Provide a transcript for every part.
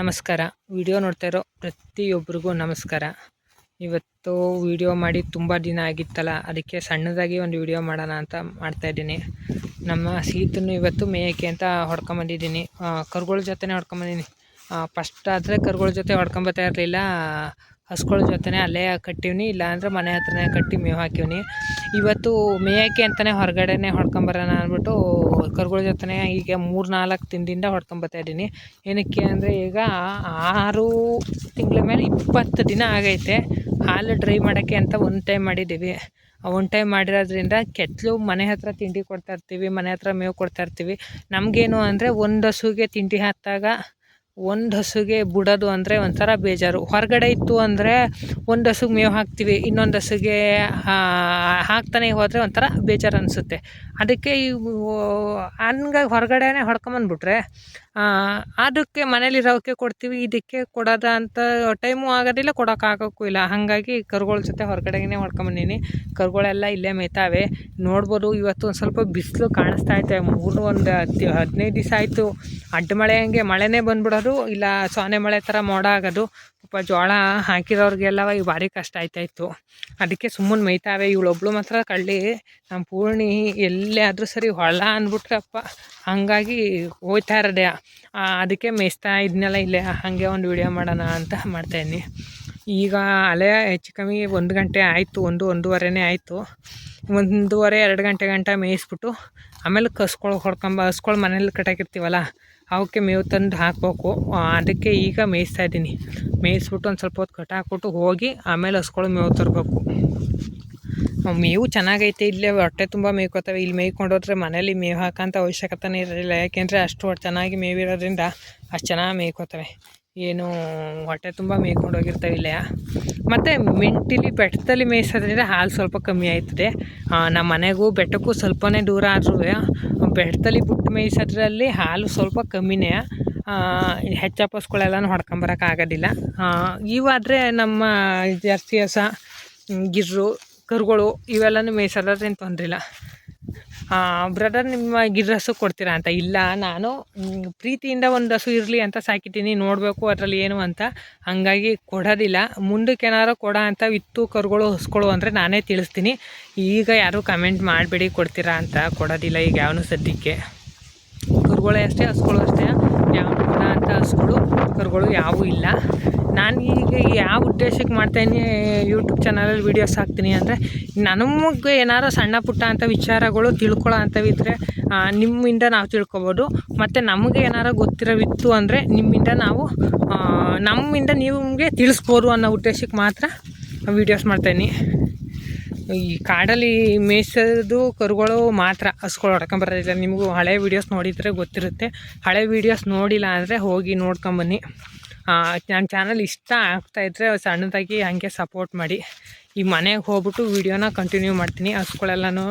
ನಮಸ್ಕಾರ. ವಿಡಿಯೋ ನೋಡ್ತಾ ಇರೋ ಪ್ರತಿಯೊಬ್ಬರಿಗೂ ನಮಸ್ಕಾರ. ಇವತ್ತು ವಿಡಿಯೋ ಮಾಡಿ ತುಂಬ ದಿನ ಆಗಿತ್ತಲ್ಲ, ಅದಕ್ಕೆ ಸಣ್ಣದಾಗಿ ಒಂದು ವಿಡಿಯೋ ಮಾಡೋಣ ಅಂತ ಮಾಡ್ತಾಯಿದ್ದೀನಿ ನಮ್ಮ ಸೀತನ್ನು ಇವತ್ತು ಮೇಯಕ್ಕೆ ಅಂತ ಹೊಡ್ಕೊಂಬಂದಿದ್ದೀನಿ ಕರುಗಳ ಜೊತೆನೇ ಹೊಡ್ಕೊಂಬಂದಿದ್ದೀನಿ ಫಸ್ಟ್ ಆದರೆ ಕರುಗಳ ಜೊತೆ ಹೊಡ್ಕೊಂಬತ್ತಾ ಇರಲಿಲ್ಲ. ಹಸುಗಳ ಜೊತೆನೇ ಅಲ್ಲೇ ಕಟ್ಟಿವ್ನಿ, ಇಲ್ಲಾಂದ್ರೆ ಮನೆ ಹತ್ರನೇ ಕಟ್ಟಿ ಮೇವು ಹಾಕಿವ್ನಿ. ಇವತ್ತು ಮೇಯಕ್ಕೆ ಅಂತಲೇ ಹೊರಗಡೆನೇ ಹೊಡ್ಕೊಂಬರೋಣ ಅಂದ್ಬಿಟ್ಟು ಕರುಗಳ ಜೊತೆನೇ ಈಗ ಮೂರು ನಾಲ್ಕು ತಿಂಡಿಂದ ಹೊಡ್ಕೊಂಬತ್ತಾ ಇದ್ದೀನಿ. ಏನಕ್ಕೆ ಅಂದರೆ ಈಗ ಆರು ತಿಂಗಳ ಮೇಲೆ ಇಪ್ಪತ್ತು ದಿನ ಆಗೈತೆ. ಹಾಲು ಡ್ರೈ ಮಾಡೋಕ್ಕೆ ಅಂತ ಒಂದು ಟೈಮ್ ಮಾಡಿದ್ದೀವಿ. ಒನ್ ಟೈಮ್ ಮಾಡಿರೋದ್ರಿಂದ ಕೆತ್ತಲು ಮನೆ ಹತ್ರ ತಿಂಡಿ ಕೊಡ್ತಾ ಇರ್ತೀವಿ, ಮನೆ ಹತ್ರ ಮೇವು ಕೊಡ್ತಾ ಇರ್ತೀವಿ. ನಮಗೇನು ಅಂದರೆ ಒಂದು ಹಸುಗೆ ತಿಂಡಿ ಹಾಕಿದಾಗ ಒಂದು ಹಸುಗೆ ಬಿಡೋದು ಅಂದರೆ ಒಂಥರ ಬೇಜಾರು. ಹೊರಗಡೆ ಇತ್ತು ಅಂದರೆ ಒಂದು ಹಸುಗೆ ಮೇವು ಹಾಕ್ತೀವಿ, ಇನ್ನೊಂದು ಹಸುಗೆ ಹಾಕ್ತಾನೆ ಹೋದರೆ ಒಂಥರ ಬೇಜಾರು ಅನಿಸುತ್ತೆ. ಅದಕ್ಕೆ ಇವು ಹಂಗಾಗಿ ಹೊರಗಡೆನೇ ಹೊಡ್ಕೊಂಬಂದ್ಬಿಟ್ರೆ ಅದಕ್ಕೆ ಮನೇಲಿರೋಕ್ಕೆ ಕೊಡ್ತೀವಿ, ಇದಕ್ಕೆ ಕೊಡೋದ ಅಂತ ಟೈಮು ಆಗೋದಿಲ್ಲ ಕೊಡೋಕ್ಕಾಗೋಕ್ಕೂ ಇಲ್ಲ. ಹಾಗಾಗಿ ಕರುಗಳ ಜೊತೆ ಹೊರಗಡೆಗೇ ಹೊಡ್ಕೊಂಬಂದೀನಿ ಕರುಗಳೆಲ್ಲ ಇಲ್ಲೇ ಮೇಯ್ತಾವೆ. ನೋಡ್ಬೋದು ಇವತ್ತು ಒಂದು ಸ್ವಲ್ಪ ಬಿಸಿಲು ಕಾಣಿಸ್ತಾ ಐತೆ. ಮೂರು ಒಂದು ಹತ್ತು, ಹದಿನೈದು ದಿವಸ ಆಯಿತು. ಅಡ್ಡ ಮಳೆ ಹಂಗೆ ಮಳೆನೇ ಬಂದ್ಬಿಡೋದು. ಇಲ್ಲ, ಸೊನೆ ಮಳೆ ಥರ ಮೋಡ ಆಗೋದು. ಪಾಪ ಜೋಳ ಹಾಕಿರೋರಿಗೆಲ್ಲ ಈಗ ಭಾರಿ ಕಷ್ಟ ಆಯ್ತಾಯಿತ್ತು ಅದಕ್ಕೆ ಸುಮ್ಮನೆ ಮೇಯ್ತಾವೆ. ಇವಳೊಬ್ಳು ಮಾತ್ರ ಕಳ್ಳಿ ನಮ್ಮ ಪೂರ್ಣಿ ಎಲ್ಲೇ ಆದರೂ ಸರಿ ಹೊಳ ಅಂದ್ಬಿಟ್ರಪ್ಪ ಹಾಗಾಗಿ ಹೋಯ್ತಾ ಇರೋದೆ. ಅದಕ್ಕೆ ಮೇಯಿಸ್ತಾ ಇದನ್ನೆಲ್ಲ ಇಲ್ಲೇ. ಹಾಗೆ ಒಂದು ವಿಡಿಯೋ ಮಾಡೋಣ ಅಂತ ಮಾಡ್ತಾಯಿದ್ದೀನಿ ಈಗ ಅಲೆ ಹೆಚ್ಚು ಕಮ್ಮಿ ಒಂದು ಗಂಟೆ ಆಯಿತು. ಒಂದು, ಒಂದೂವರೆನೇ ಆಯಿತು. ಒಂದೂವರೆ, ಎರಡು ಗಂಟೆ ಗಂಟ ಮೇಯಿಸ್ಬಿಟ್ಟು ಆಮೇಲೆ ಕಸ್ಕೊಳ್, ಹೊಡ್ಕೊಂಬ ಹಸ್ಕೊಳ್ ಮನೇಲಿ ಕಟ್ಟಾಕಿರ್ತೀವಲ್ಲ. ಅವಕ್ಕೆ ಮೇವು ತಂದು ಹಾಕಬೇಕು. ಅದಕ್ಕೆ ಈಗ ಮೇಯಿಸ್ತಾ ಇದ್ದೀನಿ. ಮೇಯಿಸ್ಬಿಟ್ಟು ಒಂದು ಸ್ವಲ್ಪ ಹೊತ್ತು ಕಟ್ಟಾಕ್ಬಿಟ್ಟು ಹೋಗಿ ಆಮೇಲೆ ಹಸ್ಕೊಳ್ ಮೇವು ತರಬೇಕು. ಮೇವು ಚೆನ್ನಾಗೈತೆ, ಇಲ್ಲೇ ಹೊಟ್ಟೆ ತುಂಬ ಮೇಯ್ಕೋತವೆ. ಇಲ್ಲಿ ಮೇಯ್ಕೊಂಡು ಹೋದ್ರೆ ಮನೇಲಿ ಮೇವು ಹಾಕೋಂಥ ಅವಶ್ಯಕತೆನೇ ಇರಲಿಲ್ಲ. ಯಾಕೆಂದರೆ ಅಷ್ಟು ಚೆನ್ನಾಗಿ ಮೇವಿರೋದ್ರಿಂದ ಅಷ್ಟು ಚೆನ್ನಾಗಿ ಮೇಯ್ಕೋತವೆ. ಏನು ಹೊಟ್ಟೆ ತುಂಬ ಮೇಯ್ಕೊಂಡು ಹೋಗಿರ್ತವೆ ಇಲ್ಲೇ. ಮತ್ತು ಮೆಂಟಿಲಿ ಬೆಟ್ಟದಲ್ಲಿ ಮೇಯಿಸೋದ್ರಿಂದ ಹಾಲು ಸ್ವಲ್ಪ ಕಮ್ಮಿ ಆಯ್ತದೆ. ನಮ್ಮ ಮನೆಗೂ ಬೆಟ್ಟಕ್ಕೂ ಸ್ವಲ್ಪನೇ ದೂರ ಆದ್ರೂ ಬೆಟ್ಟದಲ್ಲಿ ಬಿಟ್ಟು ಮೇಯಿಸೋದ್ರಲ್ಲಿ ಹಾಲು ಸ್ವಲ್ಪ ಕಮ್ಮಿನೇ. ಹೆಚ್ಚಪ್ಪಸ್ಗಳೆಲ್ಲನೂ ಹೊಡ್ಕೊಂಬರೋಕ್ಕಾಗೋದಿಲ್ಲ ಇವಾದರೆ ನಮ್ಮ ಜರ್ಸಿ ಹಸ ಗಿರ್ರು, ಕರುಗಳು ಇವೆಲ್ಲನೂ ಮೇಯ್ಸೋದ್ರೇನು ತೊಂದರೆ ಇಲ್ಲ ಬ್ರದರ್ ನಿಮ್ಮ ಹಸು ಕೊಡ್ತೀರಾ ಅಂತ? ಇಲ್ಲ, ನಾನು ಪ್ರೀತಿಯಿಂದ ಒಂದು ಹಸು ಇರಲಿ ಅಂತ ಸಾಕಿದ್ದೀನಿ, ನೋಡಬೇಕು ಅದರಲ್ಲಿ ಏನು ಅಂತ. ಹಾಗಾಗಿ ಕೊಡೋದಿಲ್ಲ. ಮುಂದಕ್ಕೆ ಏನಾರು ಕೊಡ ಅಂತ ವಿತ್ತು ಕರುಗಳು ಹಸ್ಕೊಳು ಅಂದರೆ ನಾನೇ ತಿಳಿಸ್ತೀನಿ. ಈಗ ಯಾರೂ ಕಮೆಂಟ್ ಮಾಡಬೇಡಿ, ಕೊಡ್ತೀರಾ ಅಂತ. ಕೊಡೋದಿಲ್ಲ ಈಗ ಯಾವನು ಸದ್ಯಕ್ಕೆ. ಕರುಗಳೇ ಅಷ್ಟೇ ಹಸ್ಗಳು ಅಷ್ಟೇ. ಯಾವ ಅಂತ ಹಸುಗಳು ಕರುಗಳು ಯಾವೂ ಇಲ್ಲ. ನಾನು ಈಗ ಯಾವ ಉದ್ದೇಶಕ್ಕೆ ಮಾಡ್ತಾಯಿನಿ ಯೂಟ್ಯೂಬ್ ಚಾನಲಲ್ಲಿ ವೀಡಿಯೋಸ್ ಹಾಕ್ತೀನಿ ಅಂದರೆ, ನಮಗೆ ಏನಾರು ಸಣ್ಣ ಪುಟ್ಟ ಅಂಥ ವಿಚಾರಗಳು ತಿಳ್ಕೊಳ್ಳೋ ಅಂಥವಿದ್ದರೆ ನಿಮ್ಮಿಂದ ನಾವು ತಿಳ್ಕೊಬೋದು. ಮತ್ತು ನಮಗೆ ಏನಾರು ಗೊತ್ತಿರೋವಿತ್ತು ಅಂದರೆ, ನಿಮ್ಮಿಂದ ನಾವು ನಮ್ಮಿಂದ ನಿಮಗೆ ತಿಳಿಸ್ಬೋದು ಅನ್ನೋ ಉದ್ದೇಶಕ್ಕೆ ಮಾತ್ರ ವೀಡಿಯೋಸ್ ಮಾಡ್ತೀನಿ ಈ ಕಾಡಲ್ಲಿ ಮೇಯಿಸೋದು, ಕರುಗಳು ಮಾತ್ರ, ಹಸ್ಗಳು ಹೊಡ್ಕೊಂಬರೋದಿಲ್ಲ ನಿಮಗೂ ಹಳೆ ವೀಡಿಯೋಸ್ ನೋಡಿದರೆ ಗೊತ್ತಿರುತ್ತೆ. ಹಳೆ ವೀಡಿಯೋಸ್ ನೋಡಿಲ್ಲ ಅಂದರೆ ಹೋಗಿ ನೋಡ್ಕೊಂಬನ್ನಿ ನನ್ನ ಚಾನಲ್ ಇಷ್ಟ ಆಗ್ತಾಯಿದ್ರೆ ಸಣ್ಣದಾಗಿ ಹಾಗೆ ಸಪೋರ್ಟ್ ಮಾಡಿ. ಈಗ ಮನೆಗೆ ಹೋಗ್ಬಿಟ್ಟು ವೀಡಿಯೋನ ಕಂಟಿನ್ಯೂ ಮಾಡ್ತೀನಿ. ಹಸುಗಳೆಲ್ಲನೂ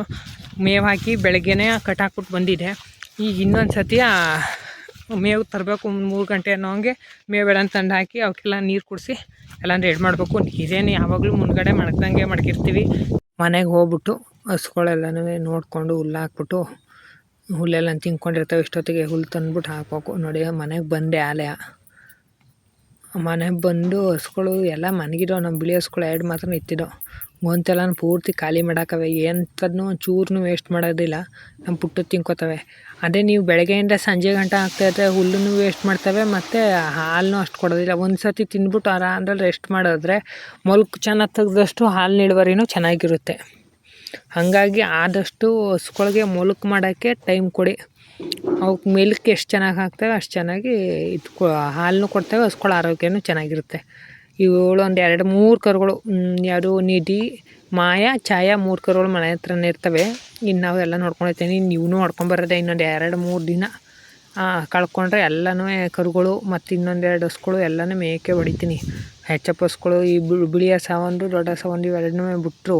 ಮೇವು ಹಾಕಿ ಬೆಳಗ್ಗೆನೇ ಕಟ್ಟಾಕ್ಬಿಟ್ಟು ಬಂದಿದೆ. ಈಗ ಇನ್ನೊಂದು ಸತಿ ಮೇವು ತರಬೇಕು ಮೂರು ಗಂಟೆ ಅನ್ನೋ ಹಂಗೆ ಮೇವು ತಂದು ಹಾಕಿ ಅವಕ್ಕೆಲ್ಲ ನೀರು ಕುಡಿಸಿ ಎಲ್ಲ ರೆಡಿ ಮಾಡಬೇಕು. ಇದೇನು ಯಾವಾಗಲೂ ಮುಂದ್ಗಡೆ ಮಡಗ್ದಂಗೆ ಮಡಗಿರ್ತೀವಿ. ಮನೆಗೆ ಹೋಗ್ಬಿಟ್ಟು ಹಸುಗಳೆಲ್ಲನೂ ನೋಡಿಕೊಂಡು ಹುಲ್ಲು ಹಾಕ್ಬಿಟ್ಟು ಹುಲ್ಲೆಲ್ಲ ತಿನ್ಕೊಂಡಿರ್ತವೆ ಇಷ್ಟೊತ್ತಿಗೆ ಹುಲ್ಲು ತಂದ್ಬಿಟ್ಟು ಹಾಕ್ಬೇಕು. ನೋಡಿ, ಮನೆಗೆ ಬಂದೆ ಆಲಯ. ಮನೆಗೆ ಬಂದು ಹಸುಗಳು ಎಲ್ಲ ಮನಗಿರೋ ನಮ್ಮ ಬಿಳಿ ಹಸುಗಳು ಎರಡು ಮಾತ್ರ ನಿಂತಿದ್ದೋ ಗೊಂತೆಲ್ಲನೂ ಪೂರ್ತಿ ಖಾಲಿ ಮಾಡಾಕವೆ. ಎಂಥದನ್ನೂ ಚೂರ್ನು ವೇಸ್ಟ್ ಮಾಡೋದಿಲ್ಲ. ನಮ್ಮ ಪುಟ್ಟು ತಿನ್ಕೋತವೆ. ಅದೇ ನೀವು ಬೆಳಗ್ಗೆಯಿಂದ ಸಂಜೆ ಗಂಟೆ ಆಗ್ತಾಯಿದ್ರೆ ಹುಲ್ಲನ್ನು ವೇಸ್ಟ್ ಮಾಡ್ತವೆ, ಮತ್ತು ಹಾಲನ್ನು ಅಷ್ಟು ಕೊಡೋದಿಲ್ಲ. ಒಂದು ಸರ್ತಿ ತಿಂದ್ಬಿಟ್ಟು ಆರಾಮದಲ್ಲಿ ರೆಸ್ಟ್ ಮಾಡಿದ್ರೆ ಮೊಲ್ಕು ಚೆನ್ನಾಗಿ ತೆಗೆದಷ್ಟು ಹಾಲು ಇಳುವರಿನೂ ಚೆನ್ನಾಗಿರುತ್ತೆ. ಹಾಗಾಗಿ ಆದಷ್ಟು ಹಸುಗಳಿಗೆ ಮೊಲಕ್ ಮಾಡೋಕ್ಕೆ ಟೈಮ್ ಕೊಡಿ. ಅವಕ್ಕೆ ಮಿಲ್ಕ್ ಎಷ್ಟು ಚೆನ್ನಾಗಿ ಹಾಕ್ತೇವೆ ಅಷ್ಟು ಚೆನ್ನಾಗಿ ಇದು ಹಾಲನ್ನು ಕೊಡ್ತೇವೆ ಹಸ್ಗಳ ಆರೋಗ್ಯನೂ ಚೆನ್ನಾಗಿರುತ್ತೆ. ಇವುಗಳು ಒಂದು ಎರಡು ಮೂರು ಕರುಗಳು ಯಾವುದು ನಿಧಿ, ಮಾಯಾ, ಛಾಯಾ ಮೂರು ಕರುಗಳು ಮನೆ ಹತ್ರನೇ ಇರ್ತವೆ. ಇನ್ನು ನಾವೆಲ್ಲ ನೋಡ್ಕೊಂಡಿರ್ತೀನಿ ನೀವು ನೋಡ್ಕೊಂಬರೋದೆ ಇನ್ನೊಂದು ಎರಡು ಮೂರು ದಿನ. ಕಳ್ಕೊಂಡ್ರೆ ಎಲ್ಲನೂ ಕರುಗಳು ಮತ್ತು ಇನ್ನೊಂದೆರಡು ಹಸುಗಳು ಎಲ್ಲನೂ ಮೇಕೆ ಹೊಡಿತೀನಿ. ಹೆಚ್ಚಪ್ಪ ಹಸುಗಳು ಈ ಬಿಳಿ ಹಸ ಒಂದು ದೊಡ್ಡ ಹಸ ಒಂದು ಇವೆರಡನ್ನೂ ಬಿಟ್ಟರು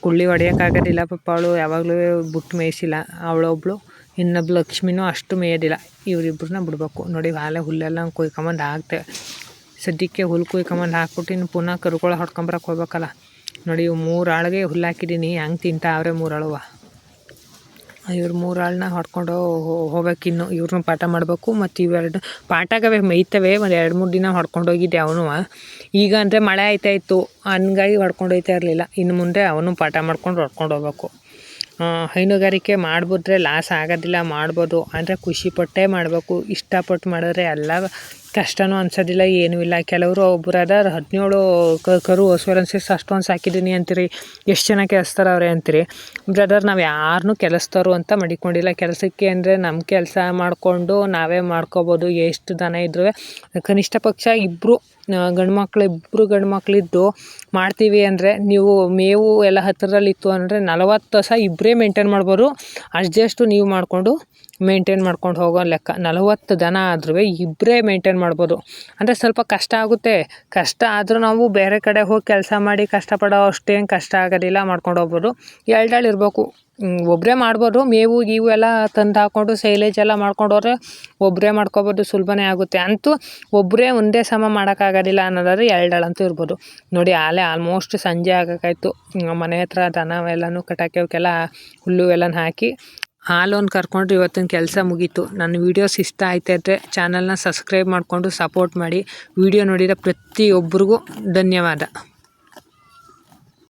ಕುಳ್ಳಿ ಹೊಡಿಯೋಕ್ಕಾಗೋದಿಲ್ಲ ಪಾಪ ಅವಳು ಯಾವಾಗಲೂ ಬುಟ್ಟು ಮೇಯಿಸಿಲ್ಲ. ಅವಳೊಬ್ಳು ಇನ್ನೊಬ್ಬ ಲಕ್ಷ್ಮಿನೂ ಅಷ್ಟು ಮೇಯೋದಿಲ್ಲ. ಇವರಿಬ್ಬರನ್ನ ಬಿಡ್ಬೇಕು. ನೋಡಿ ಆಲೆ ಹುಲ್ಲೆಲ್ಲ ಕುಯ್ಕೊಂಬಂದು ಹಾಕ್ತೆ. ಸದ್ಯಕ್ಕೆ ಹುಲ್ಲು ಕುಯ್ಕೊಂಬಂದು ಹಾಕ್ಬಿಟ್ಟು ಇನ್ನು ಪುನಃ ಕರುಗಳು ಹೊಡ್ಕೊಂಬರಕ್ಕೆ ಹೋಗ್ಬೇಕಲ್ಲ. ನೋಡಿ, ಇವು ಮೂರು ಆಳಿಗೆ ಹುಲ್ಲು ಹಾಕಿದ್ದೀನಿ. ಹೆಂಗೆ ತಿಂತಾವ್ರೆ ಮೂರು ಅಳುವ ಇವ್ರು ಮೂರಾಳನ್ನ ಹೊಡ್ಕೊಂಡು ಹೋಗ್ಬೇಕಿನ್ನು ಇವ್ರನ್ನ ಪಾಠ ಮಾಡಬೇಕು. ಮತ್ತು ಇವೆರಡು ಪಾಠಗವೇ ಮೇಯ್ತವೆ. ಒಂದು ಎರಡು ಮೂರು ದಿನ ಹೊಡ್ಕೊಂಡೋಗಿದ್ದೆ ಅವನು. ಈಗ ಅಂದರೆ ಮಳೆ ಆಯ್ತಾ ಇತ್ತು. ಹಂಗಾಗಿ ಹೊಡ್ಕೊಂಡು ಹೋಯ್ತಾ ಇರಲಿಲ್ಲ. ಇನ್ನು ಮುಂದೆ ಅವನು ಪಾಠ ಮಾಡ್ಕೊಂಡು ಹೊಡ್ಕೊಂಡು ಹೋಗ್ಬೇಕು. ಹೈನುಗಾರಿಕೆ ಮಾಡ್ಬಿಟ್ರೆ ಲಾಸ್ ಆಗೋದಿಲ್ಲ. ಮಾಡ್ಬೋದು. ಅಂದರೆ ಖುಷಿಪಟ್ಟೇ ಮಾಡಬೇಕು. ಇಷ್ಟಪಟ್ಟು ಮಾಡಿದ್ರೆ ಎಲ್ಲ ಕಷ್ಟನೂ ಅನ್ಸೋದಿಲ್ಲ, ಏನೂ ಇಲ್ಲ. ಕೆಲವರು ಒಬ್ಬರಾದ ಹದಿನೇಳು ಕರು ಹಸುವಲ್ ಅನ್ಸಿಸ್ ಅಷ್ಟೊಂದು ಸಾಕಿದ್ದೀನಿ ಅಂತೀರಿ. ಎಷ್ಟು ಜನ ಕೆಲಸ್ತಾರವ್ರೆ ಅಂತೀರಿ. ಬ್ರದರ್ ನಾವು ಯಾರನ್ನು ಕೆಲಸದವ್ರು ಅಂತ ಮಡಿಕೊಂಡಿಲ್ಲ. ಕೆಲಸಕ್ಕೆ ಅಂದರೆ ನಮ್ಮ ಕೆಲಸ ಮಾಡಿಕೊಂಡು ನಾವೇ ಮಾಡ್ಕೋಬೋದು. ಎಷ್ಟು ದನ ಇದ್ರೂ ಕನಿಷ್ಠ ಪಕ್ಷ ಇಬ್ಬರು ಗಂಡು ಮಕ್ಳು ಇಬ್ಬರು ಗಂಡು ಮಕ್ಕಳಿದ್ದು ಮಾಡ್ತೀವಿ ಅಂದರೆ ನೀವು ಮೇವು ಎಲ್ಲ ಹತ್ತಿರದಲ್ಲಿತ್ತು ಅಂದರೆ ನಲವತ್ತು ಸಹ ಇಬ್ಬರೇ ಮೇಂಟೈನ್ ಮಾಡ್ಬೋದು. ಅಡ್ಜಸ್ಟು ನೀವು ಮಾಡಿಕೊಂಡು ಮೇಂಟೈನ್ ಮಾಡ್ಕೊಂಡು ಹೋಗೋ ಲೆಕ್ಕ. ನಲವತ್ತು ದನ ಆದ್ರೂ ಇಬ್ಬರೇ ಮೇಂಟೈನ್ ಮಾಡ್ಬೋದು. ಅಂದರೆ ಸ್ವಲ್ಪ ಕಷ್ಟ ಆಗುತ್ತೆ. ಕಷ್ಟ ಆದರೂ ನಾವು ಬೇರೆ ಕಡೆ ಹೋಗಿ ಕೆಲಸ ಮಾಡಿ ಕಷ್ಟಪಡೋ ಅಷ್ಟೇನು ಕಷ್ಟ ಆಗೋದಿಲ್ಲ ಮಾಡ್ಕೊಂಡು ಹೋಗ್ಬೋದು. ಎರಡಾಳು ಇರಬೇಕು. ಒಬ್ಬರೇ ಮಾಡ್ಬೋದು. ಮೇವು, ಗೀವು ಎಲ್ಲ ತಂದು ಹಾಕ್ಕೊಂಡು ಸೈಲೇಜ್ ಎಲ್ಲ ಮಾಡ್ಕೊಂಡು ಹೋದ್ರೆ ಒಬ್ಬರೇ ಮಾಡ್ಕೊಬೋದು, ಸುಲಭನೇ ಆಗುತ್ತೆ. ಅಂತೂ ಒಬ್ಬರೇ ಒಂದೇ ಸಮ ಮಾಡೋಕ್ಕಾಗೋದಿಲ್ಲ ಅನ್ನೋದಾದ್ರೆ ಎರಡಳಂತೂ ಇರ್ಬೋದು. ನೋಡಿ, ಆಲೆ ಆಲ್ಮೋಸ್ಟ್ ಸಂಜೆ ಆಗೋಕ್ಕಾಯ್ತು. ಮನೆ ಹತ್ರ ದನ ಎಲ್ಲನೂ ಕಟಾಕಿ ಅವಕ್ಕೆಲ್ಲ ಹುಲ್ಲು ಎಲ್ಲನ ಹಾಕಿ ಹಾಲೊಂದು ಕರ್ಕೊಂಡ್ರೆ ಇವತ್ತಿನ ಕೆಲಸ ಮುಗೀತು. ನನ್ನ ವೀಡಿಯೋಸ್ ಇಷ್ಟ ಆಯ್ತಾಯಿದ್ರೆ ಚಾನಲ್ನ ಸಬ್ಸ್ಕ್ರೈಬ್ ಮಾಡಿಕೊಂಡು ಸಪೋರ್ಟ್ ಮಾಡಿ. ವಿಡಿಯೋ ನೋಡಿರೋ ಪ್ರತಿಯೊಬ್ಬರಿಗೂ ಧನ್ಯವಾದ.